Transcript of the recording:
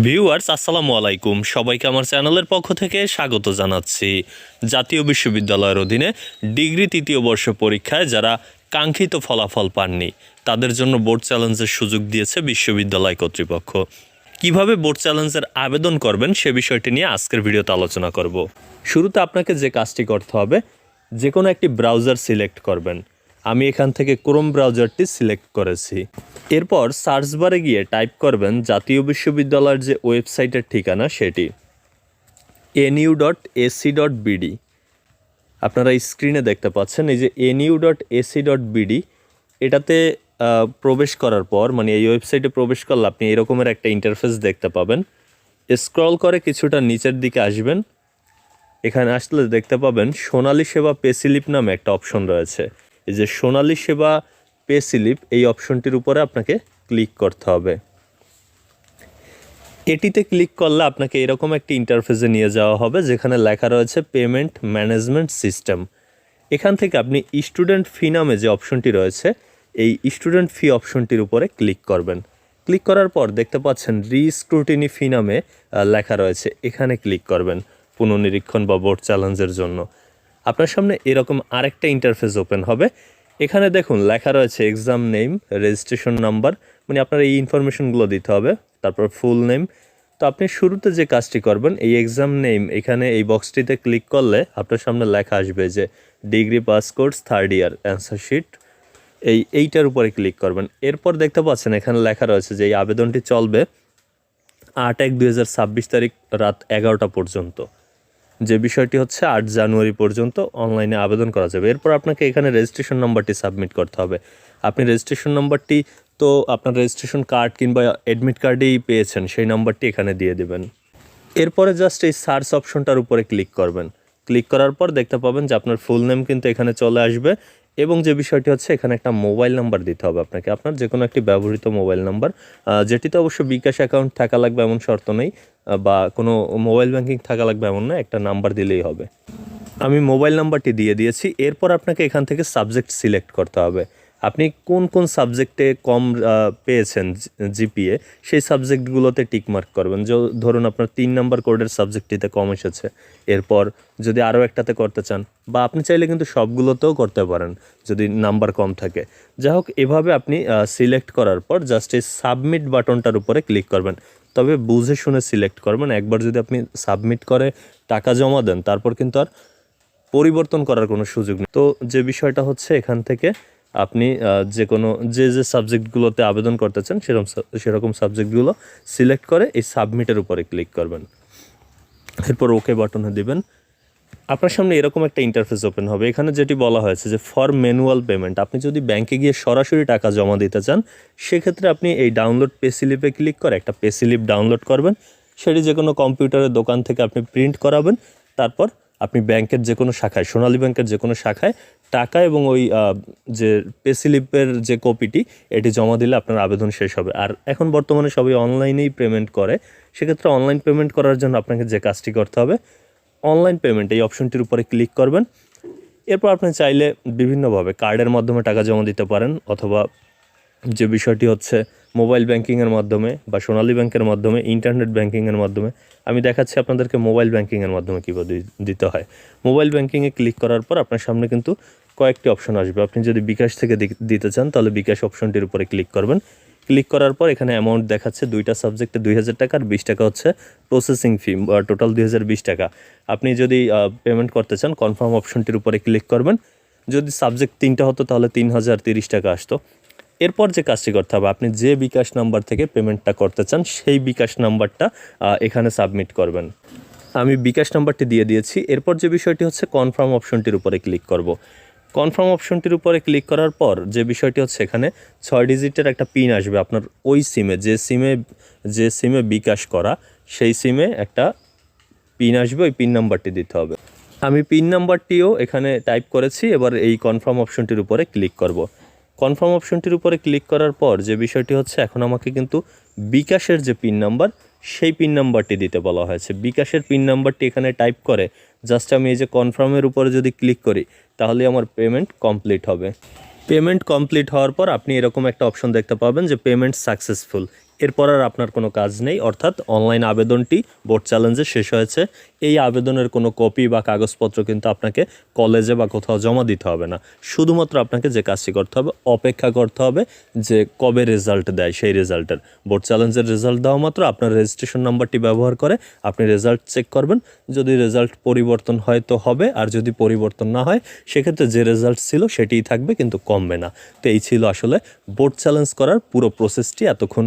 Viewers, আসসালামু আলাইকুম। সবাইকে আমার চ্যানেলের পক্ষ থেকে স্বাগত জানাচ্ছি। জাতীয় বিশ্ববিদ্যালয়ের অধীনে ডিগ্রি তৃতীয় বর্ষ পরীক্ষায় যারা কাঙ্ক্ষিত ফলাফল পাননি, তাদের জন্য বোর্ড চ্যালেঞ্জের সুযোগ দিয়েছে বিশ্ববিদ্যালয় কর্তৃপক্ষ। কীভাবে বোর্ড চ্যালেঞ্জের আবেদন করবেন সে বিষয়টি নিয়ে আজকের ভিডিওতে আলোচনা করব। শুরুতে আপনাকে যে কাজটি করতে হবে যে কোনো একটি ব্রাউজার সিলেক্ট করবেন। আমি এখান থেকে ক্রোম ব্রাউজারটি সিলেক্ট করেছি। এরপর সার্চ বারে গিয়ে টাইপ করবেন জাতীয় বিশ্ববিদ্যালয়ের যে ওয়েবসাইটের ঠিকানা সেটি। NU dot AC dot BD আপনারা স্ক্রিনে দেখতে পাচ্ছেন, এই যে NU dot AC dot BD এটাতে প্রবেশ করার পর মানে এই ওয়েবসাইটে প্রবেশ করলে আপনি এরকমের একটা ইন্টারফেস দেখতে পাবেন। স্ক্রল করে কিছুটা নিচের দিকে আসবেন। এখানে আসলে দেখতে পাবেন সোনালী সেবা পে স্লিপ নামে একটা অপশন রয়েছে। এই যে সোনালী সেবা পে স্লিপ এই অপশনটির উপরে আপনাকে ক্লিক করতে হবে। এটিতে ক্লিক করলে আপনাকে এরকম একটি ইন্টারফেসে নিয়ে যাওয়া হবে, যেখানে লেখা রয়েছে পেমেন্ট ম্যানেজমেন্ট সিস্টেম এখান থেকে আপনি স্টুডেন্ট ফি নামে যে অপশনটি রয়েছে, এই স্টুডেন্ট ফি অপশনটির উপরে ক্লিক করবেন। ক্লিক করার পর দেখতে পাচ্ছেন রিস্ক্রুটিনি ফি নামে লেখা রয়েছে। এখানে ক্লিক করবেন পুনর্নিরীক্ষণ বা বোর্ড চ্যালেঞ্জের জন্য। আপনার সামনে এরকম আরেকটা ইন্টারফেস ওপেন হবে। এখানে দেখুন, লেখা রয়েছে এক্সাম নেম রেজিস্ট্রেশন নাম্বার মানে আপনার এই ইনফরমেশনগুলো দিতে হবে, তারপর ফুল নেম তো আপনি শুরুতে যে কাজটি করবেন, এই এক্সাম নেম এখানে এই বক্সটিতে ক্লিক করলে আপনার সামনে লেখা আসবে যে degree pass course third year answer sheet এই এইটার উপরে ক্লিক করবেন। এরপর দেখতে পাচ্ছেন, এখানে লেখা রয়েছে যে, এই আবেদনটি চলবে আট এক দুই তারিখ রাত এগারোটা পর্যন্ত। যে বিষয়টি হচ্ছে আট জানুয়ারি পর্যন্ত অনলাইনে আবেদন করা যাবে। এরপর আপনাকে এখানে রেজিস্ট্রেশন নাম্বারটি সাবমিট করতে হবে। আপনি রেজিস্ট্রেশন নাম্বারটি তো আপনার রেজিস্ট্রেশন কার্ড কিংবা অ্যাডমিট কার্ডেই পেয়েছেন, সেই নাম্বারটি এখানে দিয়ে দেবেন। এরপরে জাস্ট এই সার্চ অপশনটার উপরে ক্লিক করবেন। ক্লিক করার পর দেখতে পাবেন যে আপনার ফুল নেম কিন্তু এখানে চলে আসবে এবং যে বিষয়টি হচ্ছে, এখানে একটা মোবাইল নাম্বার দিতে হবে আপনাকে। আপনার যে কোনো একটি ব্যবহৃত মোবাইল নাম্বার যেটিতে অবশ্য বিকাশ অ্যাকাউন্ট থাকা লাগবে এমন শর্ত নেই বা কোনো মোবাইল ব্যাংকিং থাকা লাগবে এমন না, একটা নাম্বার দিলেই হবে। আমি মোবাইল নাম্বারটি দিয়ে দিয়েছি। এরপর আপনাকে এখান থেকে সাবজেক্ট সিলেক্ট করতে হবে। আপনি কোন কোন সাবজেক্টে কম পেয়েছেন জিপিএ, সেই সাবজেক্টগুলোতে টিকমার্ক করবেন। য- ধরুন আপনার তিন নাম্বার কোডের সাবজেক্টটিতে কম এসেছে, এরপর যদি আরও একটাতে করতে চান, বা আপনি চাইলে কিন্তু সবগুলোতেও করতে পারেন, যদি নাম্বার কম থাকে। যাই হোক, এভাবে আপনি সিলেক্ট করার পর জাস্ট এই সাবমিট বাটনটার উপরে ক্লিক করবেন। তবে বুঝে শুনে সিলেক্ট করবেন। একবার যদি আপনি সাবমিট করে টাকা জমা দেন, তারপর কিন্তু আর পরিবর্তন করার কোনো সুযোগ নেই। তো যে বিষয়টা হচ্ছে এখান থেকে আপনি যে কোনো, যে যে সাবজেক্টগুলোতে আবেদন করতে চান সেরকম সেরকম সাবজেক্টগুলো সিলেক্ট করে এই সাবমিটের উপরে ক্লিক করবেন। এরপর ওকে বাটনে দিবেন। আপনার সামনে এরকম একটা ইন্টারফেস ওপেন হবে। এখানে যেটি বলা হয়েছে যে ফর ম্যানুয়াল পেমেন্ট আপনি যদি ব্যাংকে গিয়ে সরাসরি টাকা জমা দিতে চান, সেক্ষেত্রে আপনি এই ডাউনলোড পে স্লিপে ক্লিক করে একটা পে স্লিপ ডাউনলোড করবেন। সেটি যে কোনো কম্পিউটারের দোকান থেকে আপনি প্রিন্ট করাবেন। তারপর আপনি ব্যাংকের যে কোনো শাখায়, সোনালী ব্যাংকের যে কোনো শাখায় টাকা এবং ওই যে পে স্লিপের যে কপিটি, এটি জমা দিলে আপনার আবেদন শেষ হবে। আর এখন বর্তমানে সবাই অনলাইনেই পেমেন্ট করে। সেক্ষেত্রে অনলাইন পেমেন্ট করার জন্য আপনাকে যে কাজটি করতে হবে, অনলাইন পেমেন্ট, এই অপশনটির উপরে ক্লিক করবেন। এরপর আপনি চাইলে বিভিন্নভাবে কার্ডের মাধ্যমে টাকা জমা দিতে পারেন, অথবা যে বিষয়টি হচ্ছে মোবাইল ব্যাংকিংয়ের মাধ্যমে বা সোনালী ব্যাংকের মাধ্যমে, ইন্টারনেট ব্যাংকিংয়ের মাধ্যমে। আমি দেখাচ্ছি আপনাদেরকে মোবাইল ব্যাংকিংয়ের মাধ্যমে কীভাবে দিতে হয়। মোবাইল ব্যাংকিংয়ে ক্লিক করার পর আপনার সামনে কিন্তু কয়েকটি অপশন আসবে। আপনি যদি বিকাশ থেকে দিতে চান, তাহলে বিকাশ অপশনটির উপরে ক্লিক করবেন। ক্লিক করার পর এখানে অ্যামাউন্ট দেখাচ্ছে দুইটা সাবজেক্টে দুই হাজার টাকা, আর বিশ টাকা হচ্ছে প্রসেসিং ফি টোটাল দুই হাজার বিশ টাকা। আপনি যদি পেমেন্ট করতে চান কনফার্ম অপশনটির উপরে ক্লিক করবেন। যদি সাবজেক্ট তিনটা হতো, তাহলে তিন হাজার তিরিশ টাকা আসতো। এরপর যে কাজটি করতে হবে, আপনি যে বিকাশ নাম্বার থেকে পেমেন্টটা করতে চান, সেই বিকাশ নাম্বারটা এখানে সাবমিট করবেন। আমি বিকাশ নাম্বারটি দিয়ে দিয়েছি। এরপর যে বিষয়টি হচ্ছে কনফার্ম অপশনটির উপরে ক্লিক করব। কনফার্ম অপশনটির উপরে ক্লিক করার পর যে বিষয়টি হচ্ছে এখানে ছয় ডিজিটের একটা পিন আসবে আপনার ওই সিমে যে সিমে যে সিমে বিকাশ করা, সেই সিমে একটা পিন আসবে, ওই পিন নাম্বারটি দিতে হবে। আমি পিন নাম্বারটিও এখানে টাইপ করেছি, এবার এই কনফার্ম অপশনটির উপরে ক্লিক করব। কনফার্ম অপশনটির উপরে ক্লিক করার পর যে বিষয়টি হচ্ছে, এখন আমাকে কিন্তু বিকাশের যে পিন নাম্বার সেই পিন নাম্বারটি দিতে বলা হয়েছে। বিকাশের পিন নাম্বারটি এখানে টাইপ করে জাস্ট আমি এই যে কনফার্মের উপরে যদি ক্লিক করি, তাহলে আমার পেমেন্ট কমপ্লিট হবে। পেমেন্ট কমপ্লিট হওয়ার পর আপনি এরকম একটা অপশন দেখতে পাবেন যে পেমেন্ট সাকসেসফুল এরপর আর আপনার কোনো কাজ নেই। অর্থাৎ অনলাইন আবেদনটি বোর্ড চ্যালেঞ্জে শেষ হয়েছে। এই আবেদনের কোনো কপি বা কাগজপত্র কিন্তু আপনাকে কলেজে বা কোথাও জমা দিতে হবে না। শুধুমাত্র আপনাকে যে কাজটি করতে হবে, অপেক্ষা করতে হবে যে কবে রেজাল্ট দেয় সেই রেজাল্টের বোর্ড চ্যালেঞ্জের রেজাল্ট দেওয়া মাত্র আপনার রেজিস্ট্রেশন নাম্বারটি ব্যবহার করে আপনি রেজাল্ট চেক করবেন। যদি রেজাল্ট পরিবর্তন হয় তো হবে, আর যদি পরিবর্তন না হয়, সেক্ষেত্রে যে রেজাল্ট ছিল সেটিই থাকবে, কিন্তু কমবে না। তো এই ছিল আসলে বোর্ড চ্যালেঞ্জ করার পুরো প্রসেসটি এতক্ষণ